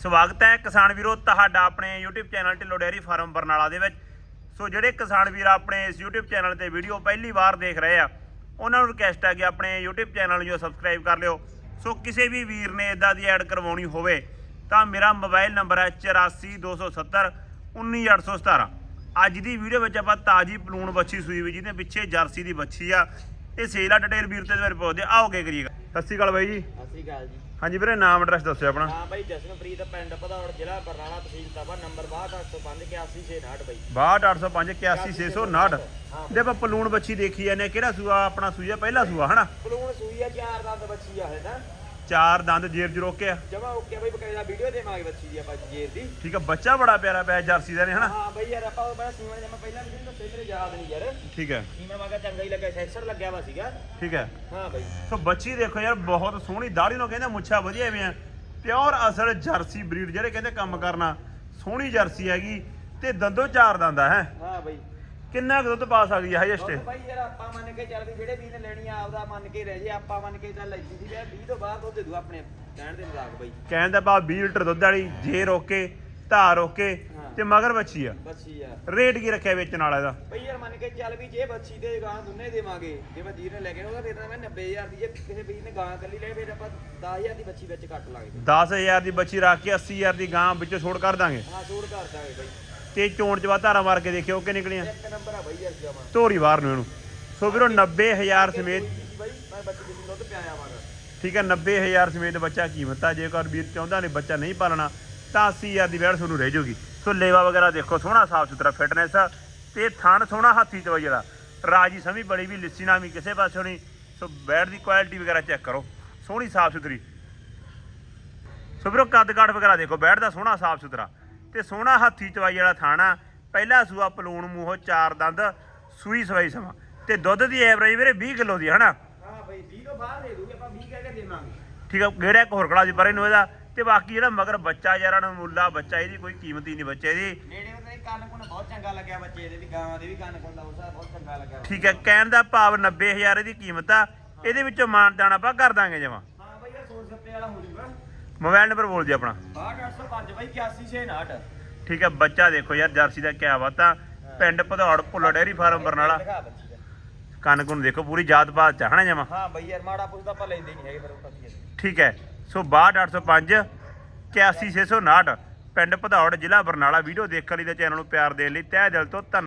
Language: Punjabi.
ਸਵਾਗਤ ਹੈ ਕਿਸਾਨ ਵੀਰੋ ਤੁਹਾਡਾ ਆਪਣੇ YouTube channel Dhillon dairy farm Barnala ਦੇ ਵਿੱਚ। ਸੋ ਜਿਹੜੇ ਕਿਸਾਨ ਵੀਰ ਆਪਣੇ ਇਸ YouTube ਚੈਨਲ ਤੇ ਵੀਡੀਓ ਪਹਿਲੀ ਵਾਰ ਦੇਖ ਰਹੇ ਆ, ਉਹਨਾਂ ਨੂੰ ਰਿਕਵੈਸਟ ਹੈ ਕਿ ਆਪਣੇ YouTube ਚੈਨਲ ਨੂੰ ਜੋ ਸਬਸਕ੍ਰਾਈਬ ਕਰ ਲਿਓ। ਸੋ ਕਿਸੇ ਵੀ ਵੀਰ ਨੇ ਇਦਾਂ ਦੀ ਐਡ ਕਰਵਾਉਣੀ ਹੋਵੇ, ਤਾਂ ਮੇਰਾ ਮੋਬਾਈਲ ਨੰਬਰ ਹੈ 8427 19817 ਅੱਜ ਦੀ ਵੀਡੀਓ ਵਿੱਚ ਆਪਾਂ ਤਾਜੀ ਪਲੂਣ ਬੱਚੀ ਸੂਈ ਵੀ ਜਿਹਦੇ ਪਿੱਛੇ ਜਰਸੀ ਦੀ ਬੱਚੀ ਆ। ਇਹ ਸੇਲ ਆ ਡਿਟੇਲ ਵੀਰ ਤੇ ਮੇਰੇ ਪੁੱਛਦੇ ਆਓਗੇ ਕਰੀਏਗਾ ਸਤਿ ਸ਼੍ਰੀ ਅਕਾਲ ਬਾਈ ਜੀ। ਸਤਿ ਸ਼੍ਰੀ ਅਕਾਲ ਜੀ। ਹਾਂਜੀ ਵੀਰੇ ਨਾਮ ਐਡਰੈਸ ਦੱਸਿਓ ਆਪਣਾ। ਹਾਂ ਬਾਈ ਜਸ਼ਨਪ੍ਰੀਤ ਪਿੰਡ ਭਦੌੜ ਜ਼ਿਲ੍ਹਾ ਬਰਨਾਲਾ ਤਹਿਸੀਲ ਤਪਾ ਨੰਬਰ 6285 81659 ਬਾਈ। 62805 81659 ਜੇ ਆਪਾਂ ਪਲੂਣ ਬੱਚੀ ਦੇਖੀ ਜਾਂਦੇ ਕਿਹੜਾ ਸੂਆ? ਆਪਣਾ ਸੂਆ ਪਹਿਲਾ ਸੂਆ ਹਨਾ? ਪਲੂਣ ਸੂਈ ਆ ਚਾਰ ਦੰਦ ਬੱਚੀ ਆ ਹੈ ਨਾ ਚਾਰ ਦੰਦ ਜੇਰ ਜਰੋਕੇ ਆ। ਜਮਾ ਓਕੇ ਬਾਈ ਬਕਾਇਦਾ ਵੀਡੀਓ ਦੇਵਾਂਗੇ ਬੱਚੀ ਦੀ ਆਪਾਂ ਜੇਰ ਦੀ। ਠੀਕ ਆ ਬੱਚਾ ਬੜਾ ਪਿਆਰਾ ਪਿਆ ਜਰਸੀ ਦਾ ਨੇ ਹਨਾ? ਹਾਂ ਬਾਈ ਯਾਰ ਆਪਾਂ ਉਹ ਬੜਾ ਸੀਮਨ ਜਮਾ ਪਹਿਲਾਂ ਵੀ ਦੱਸੇ ਮੇਰੇ ਯਾਦ ਨਹੀਂ ਯਾਰ। ਠੀਕ ਹੈ ਸੀਮਨ ਵਾਗਾ ਚੰਗਾ ਹੀ ਲੱਗਾ ਸੈਂਸਰ ਲੱਗਿਆ ਵਾ ਸੀਗਾ। ਠੀਕ ਹੈ ਹਾਂ ਬਾਈ। ਸੋ ਬੱਚੀ ਦੇਖੋ ਯਾਰ ਬਹੁਤ ਸੋਹਣੀ ਦਾੜੀ ਨੂੰ ਕਹਿੰਦੇ ਮੁੱਛਾਂ ਵਧੀਆ ਵੀ ਆ। ਪਿਓਰ ਅਸਲ ਜਰਸੀ ਬਰੀਡ ਜਿਹੜੇ ਕਹਿੰਦੇ ਕੰਮ ਕਰਨਾ ਸੋਹਣੀ ਜਰਸੀ ਹੈਗੀ ਤੇ ਦੰਦੋ ਚਾਰ ਦੰਦਾ ਹੈ? ਹਾਂ ਬਾਈ। ਕਿੰਨਾ ਕੁ ਦੁੱਧ ਪਾ ਸਕਦੀ ਹੈ ਹਾਈਐਸਟ ਬਾਈ ਯਾਰ ਆਪਾਂ ਮੰਨ ਕੇ ਚੱਲ ਵੀ ਜਿਹੜੇ ਵੀ ਨੇ ਲੈਣੀ ਆਪਦਾ ਮੰਨ ਕੇ ਰਹਿ ਜੇ ਆਪਾਂ ਮੰਨ ਕੇ ਚੱਲ ਲੈਂਦੀ ਸੀ ਯਾਰ 20 ਤੋਂ ਬਾਅਦ ਉਹ ਦੇ ਦੂ ਆਪਣੇ ਕਹਿਣ ਦੇ ਮਜ਼ਾਕ ਬਾਈ। ਕਹਿਣ ਦਾ ਭਾਵ 20 ਲੀਟਰ ਦੁੱਧ ਵਾਲੀ ਜੇ ਰੋਕੇ ਧਾਰ ਰੋਕੇ ਹਾਂ। ਤੇ ਮਗਰ ਬੱਚੀ ਆ। ਬੱਚੀ ਆ। ਰੇਟ ਕੀ ਰੱਖਿਆ ਵੇਚਣ ਵਾਲਾ ਇਹਦਾ ਬਈ ਯਾਰ ਮੰਨ ਕੇ ਚੱਲ ਵੀ ਜੇ ਬੱਚੀ ਦੇ ਗਾਂ ਦੁੰਨੇ ਦੇਵਾਂਗੇ ਜੇ ਵਜ਼ੀਰ ਨੇ ਲੈ ਕੇ ਉਹਦਾ ਫਿਰ ਤਾਂ ਮੈਂ 90000 ਦੀ ਜੇ ਕਿਸੇ ਵੀਰ ਨੇ ਗਾਂ ਕੱਲੀ ਲੈ ਫਿਰ ਆਪਾਂ 10000 ਦੀ ਬੱਚੀ ਵਿੱਚ ਕੱਟ ਲਾਂਗੇ। 10000 ਦੀ ਬੱਚੀ ਰੱਖ ਕੇ 80000 ਦੀ ਗਾਂ ਵਿੱਚੋਂ ਛੋੜ ਕਰ ਦਾਂਗੇ। ਹਾਂ ਛੋੜ ਕਰ ਦਾਂਗੇ ਬਈ। ਤੇ ਚੋਣ ਚਵਾ ਧਾਰਾ ਮਾਰ ਕੇ ਦੇਖਿਓ ਕਿ ਨਿਕਲੀਆਂ ਇੱਕ ਨੰਬਰ ਆ ਬਈ ਯਾਰ ਜਮਾ। ਧੋਰੀ ਬਾਹਰ ਨੂੰ ਇਹਨੂੰ। ਸੋ ਵੀਰੋ 90000 ਸਮੇਤ ਮੈਂ ਬੱਚੀ ਦੀ ਦੁੱਧ ਪਿਆਇਆ ਵਾਂਗਾ ਠੀਕ ਹੈ 90000 ਸਮੇਤ ਬੱਚਾ ਕੀਮਤ ਆ। ਜੇਕਰ ਵੀਰ ਚਾਹੁੰਦਾ ਨੇ ਬੱਚਾ ਨਹੀਂ ਪਾਲਣਾ, ਤਾਂ 80000 ਦੀ ਵੈੜ ਤੁਹਾਨੂੰ ਰਹਿ ਜਾਊਗੀ ਸੋ ਲੇਵਾ ਵਗੈਰਾ ਦੇਖੋ, ਸੋਹਣਾ ਸਾਫ਼ ਸੁਥਰਾ ਫਿਟਨੈਸ ਆ ਤੇ ਥਣ ਸੋਹਣਾ ਹਾਥੀ ਚਵਾਈ ਵਾਲਾ ਰਾਜੀ ਸਮੀ ਬੜੀ ਵੀ, ਲਿੱਸੀ ਨਾ ਵੀ ਕਿਸੇ ਪਾਸੋਂ ਨਹੀਂ ਸੋ ਬੈੜ ਦੀ ਕੁਆਲਿਟੀ ਵਗੈਰਾ ਚੈੱਕ ਕਰੋ। ਸੋਹਣੀ ਸਾਫ਼ ਸੁਥਰੀ। ਸੋ ਵੀਰੋ ਕੱਦ ਕਾਠ ਵਗੈਰਾ ਦੇਖੋ ਬੈੜ ਦਾ ਸੋਹਣਾ ਸਾਫ਼ ਸੁਥਰਾ। ਤੇ ਸੋਹਣਾ ਹਾਥੀ ਚਵਾਈ ਵਾਲਾ ਥਾਣਾ, ਪਹਿਲਾ ਸੂਆ ਪਲੂਣ ਮੂੰਹੋਂ ਚਾਰ ਦੰਦ, ਸੂਈ ਸਵਾਈ ਸਮਾਂ। ਤੇ ਦੁੱਧ ਦੀ ਐਵਰੇਜ ਵੀਰੇ 20 ਕਿਲੋ ਦੀ, ਹਨਾ? ਹਾਂ ਬਈ 20 ਤੋਂ ਬਾਹਰ ਦੇ ਦੂਗੇ ਆਪਾਂ 20 ਕਹਿ ਕੇ ਦੇਵਾਂਗੇ। ਠੀਕ ਆ ਗੇੜਾ ਇੱਕ ਹੋਰ ਕਲਾ ਸੀ ਪਰੇ ਨੂੰ ਇਹਦਾ। ਤੇ ਬਾਕੀ ਜਿਹੜਾ ਮਗਰ ਬੱਚਾ ਯਾਰਾਂ ਨੂੰ ਮੁੱਲਾ ਬੱਚਾ ਇਹਦੀ ਕੋਈ ਕੀਮਤ ਹੀ ਨਹੀਂ ਬੱਚੇ ਦੀ ਨੇੜੇ ਉਹਦੇ ਕੰਨ ਕੁੰਨ ਬਹੁਤ ਚੰਗਾ ਲੱਗਿਆ ਬੱਚੇ ਦੇ ਵੀ ਗਾਂ ਦੇ ਵੀ ਕੰਨ ਕੁੰਨ ਦਾ ਉਸਾ ਬਹੁਤ ਚੰਗਾ ਲੱਗਿਆ ਠੀਕ ਹੈ ਕਹਿਣ ਦਾ ਭਾਵ 90000 ਇਹਦੀ ਕੀਮਤ ਆ। ਇਹਦੇ ਵਿੱਚੋਂ ਮਾਨ ਦਾਣਾ ਆਪਾਂ ਕਰ ਦਾਂਗੇ ਜਮਾ। ਹਾਂ ਬਈ ਯਾਰ ਸੋਚ ਸੱਤੇ ਵਾਲਾ ਹੋ ਜੂਗਾ ਮੋਬਾਈਲ ਨੰਬਰ ਬੋਲ ਦਿਓ ਆਪਣਾ। 6805 ਬਈ 8169 ਠੀਕ ਹੈ ਬੱਚਾ ਦੇਖੋ ਯਾਰ ਜਰਸੀ ਦਾ ਕਿਆ ਬਾਤ ਆ। ਪਿੰਡ ਭਦੌੜ ਭੁੱਲਾ ਡੇਅਰੀ ਫਾਰਮ ਬਰਨਾਲਾ। ਦਾ। ਕੰਨ ਕੁੰਨ ਦੇਖੋ ਪੂਰੀ ਜਾਤ ਪਾਤ ਚ ਹਨਾ ਜਮਾ? ਹਾਂ ਬਈ ਯਾਰ ਮਾੜਾ ਪੁੱਛਦਾ ਆਪਾਂ ਲੈਂਦੇ ਨਹੀਂ ਹੈਗੇ ਫਿਰ ਉਹ ਪਤੀ ਠੀਕ ਹੈ ਸੋ 62805 81659 ਪਿੰਡ ਭਦੌੜ ਜ਼ਿਲ੍ਹਾ ਬਰਨਾਲਾ ਵੀਡੀਓ ਦੇਖਣ ਲਈ ਤੇ ਚੈਨਲ ਨੂੰ ਪਿਆਰ ਦੇਣ ਲਈ ਤਹਿ ਦਿਲ ਤੋਂ ਧੰਨ